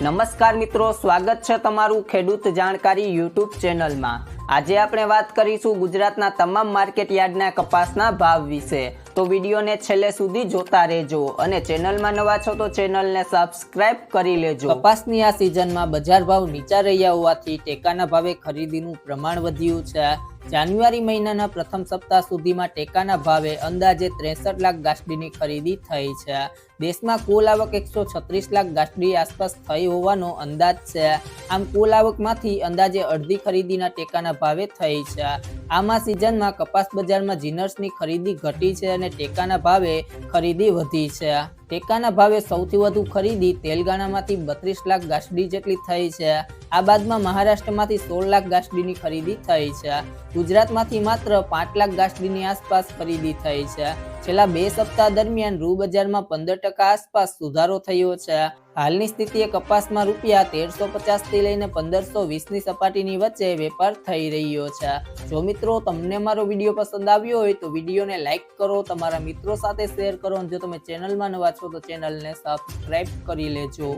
નમસ્કાર મિત્રો, સ્વાગત છે તમારું ખેડૂત જાણકારી યુટ્યુબ ચેનલમાં. આજે આપણે વાત કરીશું ગુજરાતના તમામ માર્કેટ યાર્ડના કપાસના ભાવ વિશે. તો વિડીયોને છેલ્લે સુધી જોતા રહેજો અને ચેનલમાં નવા છો તો ચેનલને સબસ્ક્રાઇબ કરી લેજો. કપાસની આ સિઝનમાં બજાર ભાવ નીચા રહ્યા હોવાથી ટેકાના ભાવે ખરીદીનું પ્રમાણ વધ્યું છે. જાન્યુઆરી મહિનાના પ્રથમ સપ્તાહ સુધીમાં ટેકાના ભાવે અંદાજે ત્રેસઠ લાખ ગાંસડીની ખરીદી થઈ છે. દેશમાં કુલ આવક એકસો છત્રીસ લાખ ગાંસડી આસપાસ થઈ હોવાનો અંદાજ છે. આમ કુલ આવકમાંથી અંદાજે અડધી ખરીદીના ટેકાના ભાવે થઈ છે. આમાં સિઝનમાં કપાસ બજારમાં જીનર્સની ખરીદી ઘટી છે અને ટેકાના ભાવે ખરીદી વધી છે. ટેકાના ભાવે સૌથી વધુ ખરીદી તેલંગાણામાંથી બત્રીસ લાખ ગાસડી જેટલી થઈ છે. આ બાદમાં મહારાષ્ટ્રમાંથી સોળ લાખ ગાંસડીની ખરીદી થઈ છે. ગુજરાતમાંથી માત્ર પાંચ લાખ ગાસડીની આસપાસ ખરીદી થઈ છે. છેલ્લા બે સપ્તાહ દરમિયાન રૂ બજારમાં પંદર ટકા આસપાસ સુધારો થયો છે. હાલની સ્થિતિએ કપાસમાં રૂપિયા તેરસો પચાસથી લઈને પંદરસો વીસની સપાટીની વચ્ચે વેપાર થઈ રહ્યો છે. જો મિત્રો તમને મારો વીડિયો પસંદ આવ્યો હોય તો વિડીયોને લાઇક કરો, તમારા મિત્રો સાથે શેર કરો જો તમે ચેનલમાં નવા છો તો ચેનલને સબસ્ક્રાઈબ કરી લેજો.